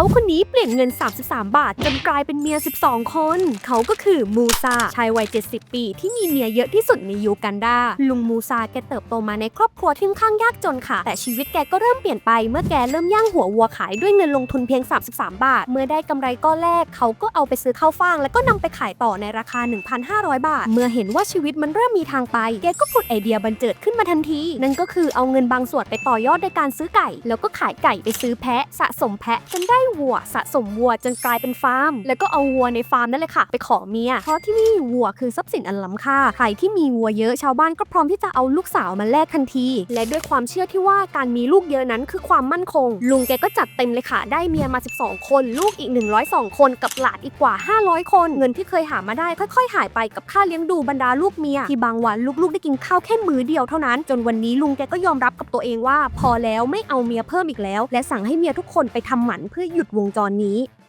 เขาคนนี้เปลี่ยนเงิน 33 บาทจนกลายเป็นเมีย 12 คน เขาก็คือมูซาชายวัย 70 ปี ที่มีเมียเยอะที่สุดในยูกันดา ลุงมูซาแกเติบโตมาในครอบครัวที่ค่อนข้างยากจนค่ะ แต่ชีวิตแกก็เริ่มเปลี่ยนไปเมื่อแกเริ่มย่างหัววัวขายด้วยเงินลงทุนเพียง 33 บาท เมื่อได้กำไรก้อนแรก เขาก็เอาไปซื้อข้าวฟ่าง แล้วก็นำไปขายต่อในราคา 1,500 บาท เมื่อเห็นว่าชีวิตมันเริ่มมีทางไป แกก็ผุดไอเดียบันเจิดขึ้นมาทันที นั่นก็คือเอาเงินบางส่วนไปต่อยอดด้วยการซื้อไก่ แล้วก็ขายไก่ไปซื้อแพะสะสมแพะจนได้วัวสะสมวัวจนกลายเป็นฟาร์ม แล้วก็เอาวัวในฟาร์มนั่นแหละค่ะ ไปขอเมีย เพราะที่นี่วัวคือทรัพย์สินอันล้ำค่า ใครที่มีวัวเยอะชาวบ้านก็พร้อมที่จะเอาลูกสาวมาแลกทันที และด้วยความเชื่อที่ว่าการมีลูกเยอะนั้นคือความมั่นคง ลุงแกก็จัดเต็มเลยค่ะ ได้เมียมา 12 คน ลูกอีก 102 คน กับหลานอีกกว่า 500 คน เงินที่เคยหามาได้ค่อยๆ หายไปกับค่าเลี้ยงดูบรรดาลูกเมียที่บางวันลูกๆ ได้กินข้าวแค่มื้อเดียวเท่านั้น จนวันนี้ลุงแกก็ยอมรับกับตัวเองว่า พอแล้วไม่เอาเมียเพิ่มอีกแล้ว และสั่งให้เมียทุกคนไปทำหมันเพื่อหยุดวงจรนี้